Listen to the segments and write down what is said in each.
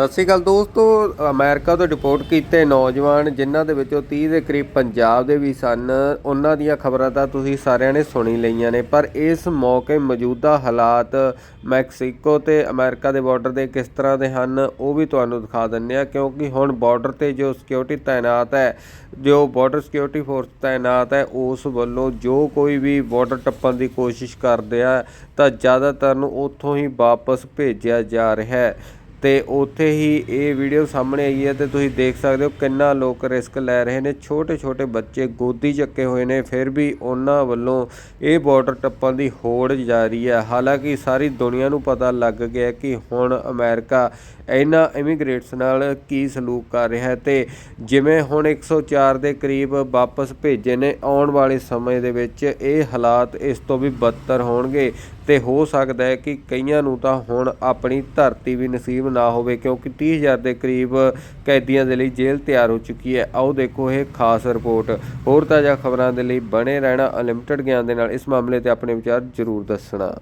ਸਤਿ ਸ਼੍ਰੀ ਅਕਾਲ ਦੋਸਤੋ, ਅਮਰੀਕਾ ਤੋਂ ਡਿਪੋਰਟ ਕੀਤੇ ਨੌਜਵਾਨ, ਜਿਨ੍ਹਾਂ ਦੇ ਵਿੱਚੋਂ 30 ਦੇ ਕਰੀਬ ਪੰਜਾਬ ਦੇ ਵੀ ਸਨ, ਉਹਨਾਂ ਦੀਆਂ ਖਬਰਾਂ ਤਾਂ ਤੁਸੀਂ ਸਾਰਿਆਂ ਨੇ ਸੁਣੀ ਲਈਆਂ ਨੇ, ਪਰ ਇਸ ਮੌਕੇ ਮੌਜੂਦਾ ਹਾਲਾਤ ਮੈਕਸੀਕੋ ਤੇ ਅਮਰੀਕਾ ਦੇ ਬਾਰਡਰ ਦੇ ਕਿਸ ਤਰ੍ਹਾਂ ਦੇ ਹਨ, ਉਹ ਵੀ ਤੁਹਾਨੂੰ ਦਿਖਾ ਦਿੰਨੇ ਆ ਕਿਉਂਕਿ ਹੁਣ ਬਾਰਡਰ ਤੇ ਜੋ ਸਿਕਿਉਰਿਟੀ ਤਾਇਨਾਤ ਹੈ, ਜੋ ਬਾਰਡਰ ਸਿਕਿਉਰਿਟੀ ਫੋਰਸ ਤਾਇਨਾਤ ਹੈ, ਉਸ ਵੱਲੋਂ ਜੋ ਕੋਈ ਵੀ ਬਾਰਡਰ ਟੱਪਣ ਦੀ ਕੋਸ਼ਿਸ਼ ਕਰਦੇ ਆ, ਤਾਂ ਜ਼ਿਆਦਾਤਰ ਨੂੰ ਉੱਥੋਂ ਹੀ ਵਾਪਸ ਭੇਜਿਆ ਜਾ ਰਿਹਾ ਹੈ। ਤੇ ਉੱਥੇ ਹੀ ਇਹ ਵੀਡੀਓ ਸਾਹਮਣੇ ਆਈ ਹੈ ਤੇ ਤੁਸੀਂ ਦੇਖ ਸਕਦੇ ਹੋ ਕਿੰਨਾ ਲੋਕ ਰਿਸਕ ਲੈ ਰਹੇ ਨੇ। ਛੋਟੇ ਛੋਟੇ ਬੱਚੇ ਗੋਦੀ ਚੱਕੇ ਹੋਏ ਨੇ, ਫਿਰ ਵੀ ਉਹਨਾਂ ਵੱਲੋਂ ਇਹ ਬਾਰਡਰ ਟੱਪਣ ਦੀ ਹੋੜ ਜਾਰੀ ਹੈ। ਹਾਲਾਂਕਿ ਸਾਰੀ ਦੁਨੀਆ ਨੂੰ ਪਤਾ ਲੱਗ ਗਿਆ ਕਿ ਹੁਣ ਅਮਰੀਕਾ ਇਹਨਾਂ ਇਮੀਗ੍ਰੇਟਸ ਨਾਲ ਕੀ ਸਲੂਕ ਕਰ ਰਿਹਾ ਹੈ ਤੇ ਜਿਵੇਂ ਹੁਣ 104 ਦੇ ਕਰੀਬ ਵਾਪਸ ਭੇਜੇ ਨੇ, ਆਉਣ ਵਾਲੇ ਸਮੇਂ ਦੇ ਵਿੱਚ ਇਹ ਹਾਲਾਤ ਇਸ ਤੋਂ ਵੀ ਬਦਤਰ ਹੋਣਗੇ। ਤੇ ਹੋ ਸਕਦਾ ਹੈ ਕਿ ਕਈਆਂ ਨੂੰ ਤਾਂ ਹੁਣ ਆਪਣੀ ਧਰਤੀ ਵੀ ਨਸੀਬ ਨਾ ਹੋਵੇ, ਕਿਉਂਕਿ 30000 ਦੇ ਕਰੀਬ ਕੈਦੀਆਂ ਦੇ ਲਈ ਜੇਲ੍ਹ ਤਿਆਰ ਹੋ ਚੁੱਕੀ ਹੈ। ਆਓ ਦੇਖੋ ਇਹ ਖਾਸ ਰਿਪੋਰਟ। ਹੋਰ ਤਾਜ਼ਾ ਖਬਰਾਂ ਦੇ ਲਈ ਬਣੇ ਰਹਿਣਾ ਅਨਲਿਮਟਿਡ ਗਿਆਨ ਦੇ ਨਾਲ ਇਸ ਮਾਮਲੇ ਤੇ ਆਪਣੇ ਵਿਚਾਰ ਜ਼ਰੂਰ ਦੱਸਣਾ।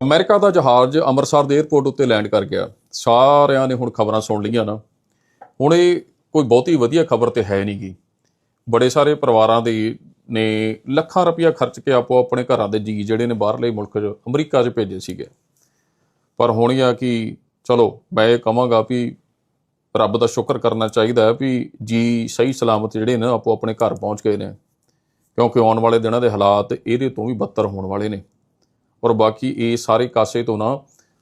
ਅਮਰੀਕਾ ਦਾ ਜਹਾਜ਼ ਅੰਮ੍ਰਿਤਸਰ ਦੇ 에ਅਰਪੋਰਟ ਉੱਤੇ ਲੈਂਡ ਕਰ ਗਿਆ। ਸਾਰਿਆਂ ਨੇ ਹੁਣ ਖਬਰਾਂ ਸੁਣ ਲਈਆਂ ਨਾ। ਹੁਣ ਇਹ ਕੋਈ ਬਹੁਤੀ ਵਧੀਆ ਖਬਰ ਤੇ ਹੈ ਨਹੀਂਗੀ ਬੜੇ ਸਾਰੇ ਪਰਿਵਾਰਾਂ ਦੇ ਨੇ ਲੱਖਾਂ ਰੁਪਇਆ ਖਰਚ ਕੇ ਆਪੋ ਆਪਣੇ ਘਰਾਂ ਦੇ ਜੀ ਜਿਹੜੇ ਨੇ ਬਾਹਰਲੇ ਮੁਲਕ 'ਚ ਅਮਰੀਕਾ 'ਚ ਭੇਜੇ ਸੀਗੇ। ਪਰ ਹੁਣ ਇਹ ਆ ਕਿ ਚਲੋ, ਮੈਂ ਇਹ ਕਹਾਂਗਾ ਵੀ ਰੱਬ ਦਾ ਸ਼ੁਕਰ ਕਰਨਾ ਚਾਹੀਦਾ ਹੈ ਵੀ ਜੀ ਸਹੀ ਸਲਾਮਤ ਜਿਹੜੇ ਨੇ ਆਪੋ ਆਪਣੇ ਘਰ ਪਹੁੰਚ ਗਏ ਨੇ। ਕਿਉਂਕਿ ਆਉਣ ਵਾਲੇ ਦਿਨਾਂ ਦੇ ਹਾਲਾਤ ਇਹਦੇ ਤੋਂ ਵੀ ਬੱਤਰ ਹੋਣ ਵਾਲੇ ਨੇ। ਔਰ ਬਾਕੀ ਇਹ ਸਾਰੇ ਕਾਸੇ ਤੋਂ ਨਾ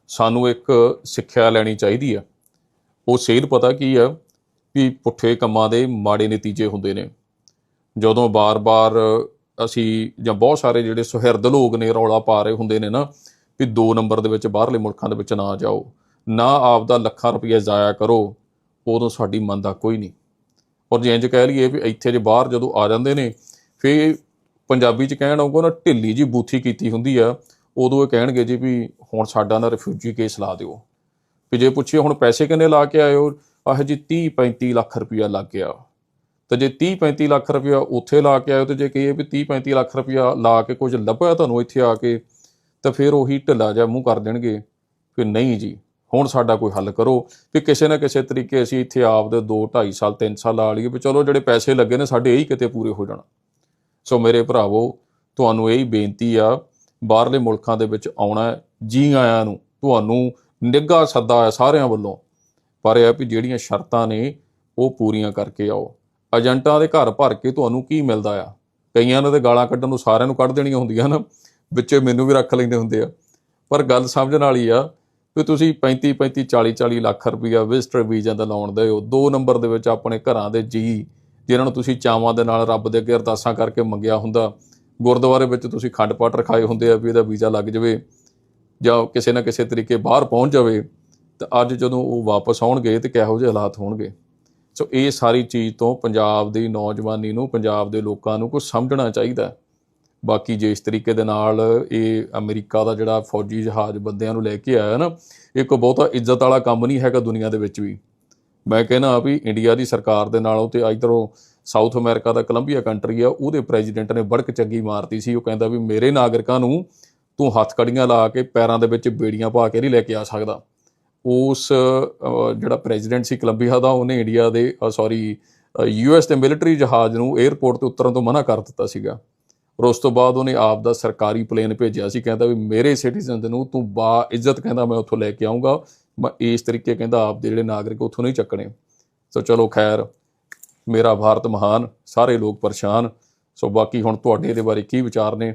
ਸਾਨੂੰ ਇੱਕ ਸਿੱਖਿਆ ਲੈਣੀ ਚਾਹੀਦੀ ਆ। ਉਹ ਸੇਧ ਪਤਾ ਕੀ ਆ ਵੀ ਪੁੱਠੇ ਕੰਮਾਂ ਦੇ ਮਾੜੇ ਨਤੀਜੇ ਹੁੰਦੇ ਨੇ। ਜਦੋਂ ਬਾਰ-ਬਾਰ ਅਸੀਂ ਜਾਂ ਬਹੁਤ ਸਾਰੇ ਜਿਹੜੇ ਸੁਹਿਰਦ ਲੋਕ ਨੇ ਰੌਲਾ ਪਾ ਰਹੇ ਹੁੰਦੇ ਨੇ ਨਾ ਵੀ ਦੋ ਨੰਬਰ ਦੇ ਵਿੱਚ ਬਾਹਰਲੇ ਮੁਲਕਾਂ ਦੇ ਵਿੱਚ ਨਾ ਜਾਓ, ਨਾ ਆਪ ਦਾ ਲੱਖਾਂ ਰੁਪਏ ਜ਼ਾਇਆ ਕਰੋ, ਉਦੋਂ ਸਾਡੀ ਮੰਨਦਾ ਕੋਈ ਨਹੀਂ। ਔਰ ਜੇ ਇੰਜ ਕਹਿ ਲਈਏ ਵੀ ਇੱਥੇ ਜੇ ਬਾਹਰ ਜਦੋਂ ਆ ਜਾਂਦੇ ਨੇ ਫੇ ਪੰਜਾਬੀ ਚ ਕਹਿਣ ਆਊਗਾ ਨਾ ਢਿੱਲੀ ਜੀ ਬੂਥੀ ਕੀਤੀ ਹੁੰਦੀ ਆ ਉਦੋਂ ਇਹ ਕਹਿਣਗੇ ਜੀ ਵੀ ਹੁਣ ਸਾਡਾ ਨਾ ਰਿਫਿਊਜੀ ਕੇਸ ਲਾ ਦਿਓ। ਵੀ ਜੇ ਪੁੱਛੀਏ ਹੁਣ ਪੈਸੇ ਕਿੰਨੇ ਲਾ ਕੇ ਆਏ ਹੋ ਆਹ ਜੀ 30 35 ਲੱਖ ਰੁਪਇਆ ਲੱਗ ਗਿਆ। ਤੇ ਜੇ 30 35 ਲੱਖ ਰੁਪਇਆ ਉੱਥੇ ਲਾ ਕੇ ਆਇਓ ਹੋ ਤੇ ਜੇ ਕਹੀਏ ਵੀ 30 35 ਲੱਖ ਰੁਪਇਆ ਲਾ ਕੇ ਕੁਝ ਲੱਭਿਆ ਤੁਹਾਨੂੰ ਇੱਥੇ ਆ ਕੇ, ਤਾਂ ਫਿਰ ਉਹੀ ਢਿੱਲਾ ਜਿਹਾ ਮੂੰਹ ਕਰ ਦੇਣਗੇ ਕਿ ਨਹੀਂ ਜੀ, ਹੁਣ ਸਾਡਾ ਕੋਈ ਹੱਲ ਕਰੋ। ਵੀ ਕਿਸੇ ਨਾ ਕਿਸੇ ਤਰੀਕੇ ਅਸੀਂ ਇੱਥੇ ਆਪ ਦੇ 2 2.5 ਸਾਲ 3 ਸਾਲ ਲਾ ਲਈਏ ਵੀ ਚਲੋ ਜਿਹੜੇ ਪੈਸੇ ਲੱਗੇ ਨੇ ਸਾਡੇ ਇਹੀ ਕਿਤੇ ਪੂਰੇ ਹੋ ਜਾਣ। ਸੋ ਮੇਰੇ ਭਰਾਵੋ, ਤੁਹਾਨੂੰ ਇਹੀ ਬੇਨਤੀ ਆ ਬਾਹਰਲੇ ਮੁਲਕਾਂ ਦੇ ਵਿੱਚ ਆਉਣਾ ਜੀ ਆਇਆਂ ਨੂੰ, ਤੁਹਾਨੂੰ ਨਿੱਘਾ ਸੱਦਾ ਹੈ ਸਾਰਿਆਂ ਵੱਲੋਂ। ਪਰ ਇਹ ਆ ਵੀ ਜਿਹੜੀਆਂ ਸ਼ਰਤਾਂ ਨੇ, ਉਹ ਪੂਰੀਆਂ ਕਰਕੇ ਆਓ। ਏਜੰਟਾਂ ਦੇ ਘਰ ਭਰ ਕੇ ਤੁਹਾਨੂੰ ਕੀ ਮਿਲਦਾ ਆ? ਕਈਆਂ ਨੇ ਤੇ ਗਾਲਾਂ ਕੱਢਣ ਨੂੰ ਸਾਰਿਆਂ ਨੂੰ ਕੱਢ ਦੇਣੀਆਂ ਹੁੰਦੀਆਂ ਨਾ, ਵਿੱਚੇ ਮੈਨੂੰ ਵੀ ਰੱਖ ਲੈਂਦੇ ਹੁੰਦੇ ਆ। ਪਰ ਗੱਲ ਸਮਝਣ ਵਾਲੀ ਆ ਵੀ ਤੁਸੀਂ 35 35 40 40 ਲੱਖ ਰੁਪਈਆ ਵਿਜ਼ਟਰ ਵੀਜ਼ਾ ਦਾ ਲਾਉਣ ਦੇ ਹੋ। ਦੋ ਨੰਬਰ ਦੇ ਵਿੱਚ ਆਪਣੇ ਘਰਾਂ ਦੇ ਜੀ ਜਿਨ੍ਹਾਂ ਨੂੰ ਤੁਸੀਂ ਚਾਵਾਂ ਦੇ ਨਾਲ ਰੱਬ ਦੇ ਅੱਗੇ ਅਰਦਾਸਾਂ ਕਰਕੇ ਮੰਗਿਆ ਹੁੰਦਾ ਗੁਰਦੁਆਰੇ ਵਿੱਚ ਤੁਸੀਂ ਖੰਡ ਪਾਠ ਰਖਾਏ ਹੁੰਦੇ ਆ ਵੀ ਇਹਦਾ ਵੀਜ਼ਾ ਲੱਗ ਜਾਵੇ ਜਾਂ ਕਿਸੇ ਨਾ ਕਿਸੇ ਤਰੀਕੇ ਬਾਹਰ ਪਹੁੰਚ ਜਾਵੇ, ਤਾਂ ਅੱਜ ਜਦੋਂ ਉਹ ਵਾਪਸ ਆਉਣਗੇ ਤੇ ਕਿਹੋ ਜਿਹੇ ਹਾਲਾਤ ਹੋਣਗੇ? ਸੋ ਇਹ ਸਾਰੀ ਚੀਜ਼ ਤੋਂ ਪੰਜਾਬ ਦੀ ਨੌਜਵਾਨੀ ਨੂੰ, ਪੰਜਾਬ ਦੇ ਲੋਕਾਂ ਨੂੰ ਕੁਝ ਸਮਝਣਾ ਚਾਹੀਦਾ ਬਾਕੀ ਜੇ ਇਸ ਤਰੀਕੇ ਦੇ ਨਾਲ ਇਹ ਅਮਰੀਕਾ ਦਾ ਜਿਹੜਾ ਫੌਜੀ ਜਹਾਜ਼ ਬੰਦਿਆਂ ਨੂੰ ਲੈ ਕੇ ਆਇਆ ਨਾ, ਇਹ ਕੋਈ ਬਹੁਤਾ ਇੱਜ਼ਤ ਵਾਲਾ ਕੰਮ ਨਹੀਂ ਹੈਗਾ ਦੁਨੀਆ ਦੇ ਵਿੱਚ ਵੀ। ਮੈਂ ਕਹਿੰਦਾ ਵੀ ਇੰਡੀਆ ਦੀ ਸਰਕਾਰ ਦੇ ਨਾਲੋਂ ਤੇ ਇਧਰੋਂ ਸਾਊਥ ਅਮਰੀਕਾ ਦਾ ਕੋਲੰਬੀਆ ਕੰਟਰੀ ਆ, ਉਹਦੇ ਪ੍ਰੈਜ਼ੀਡੈਂਟ ਨੇ ਬੜਕ ਚੰਗੀ ਮਾਰਤੀ ਸੀ। ਉਹ ਕਹਿੰਦਾ ਵੀ ਮੇਰੇ ਨਾਗਰਿਕਾਂ ਨੂੰ ਤੂੰ ਹੱਥ ਕੜੀਆਂ ਲਾ ਕੇ ਪੈਰਾਂ ਦੇ ਵਿੱਚ ਬੇੜੀਆਂ ਪਾ ਕੇ ਨਹੀਂ ਲੈ ਕੇ ਆ ਸਕਦਾ। ਉਸ ਜਿਹੜਾ ਪ੍ਰੈਜ਼ੀਡੈਂਟ ਸੀ ਕੋਲੰਬੀਆ ਦਾ, ਉਹਨੇ ਇੰਡੀਆ ਦੇ ਸੌਰੀ ਯੂਐਸ ਦੇ ਮਿਲਟਰੀ ਜਹਾਜ਼ ਨੂੰ 에ਅਰਪੋਰਟ ਤੇ ਉਤਰਨ ਤੋਂ ਮਨਾ ਕਰ ਦਿੱਤਾ ਸੀਗਾ। ਔਰ ਉਸ ਤੋਂ ਬਾਅਦ ਉਹਨੇ ਆਪ ਦਾ ਸਰਕਾਰੀ ਪਲੇਨ ਭੇਜਿਆ ਸੀ, ਕਹਿੰਦਾ ਵੀ ਮੇਰੇ ਸਿਟੀਜ਼ਨ ਨੂੰ ਤੂੰ ਬਾ ਇੱਜ਼ਤ ਕਹਿੰਦਾ ਮੈਂ ਉੱਥੋਂ ਲੈ ਕੇ ਆਉਂਗਾ ਮੈਂ ਇਸ ਤਰੀਕੇ ਕਹਿੰਦਾ ਆਪ ਦੇ ਜਿਹੜੇ ਨਾਗਰਿਕ ਉੱਥੋਂ ਨਹੀਂ ਚੱਕਣੇ। ਸੋ ਚਲੋ ਖੈਰ ਮੇਰਾ ਭਾਰਤ ਮਹਾਨ, ਸਾਰੇ ਲੋਕ ਪਰੇਸ਼ਾਨ। ਸੋ ਬਾਕੀ ਹੁਣ ਤੁਹਾਡੇ ਇਹਦੇ ਬਾਰੇ ਕੀ ਵਿਚਾਰ ਨੇ?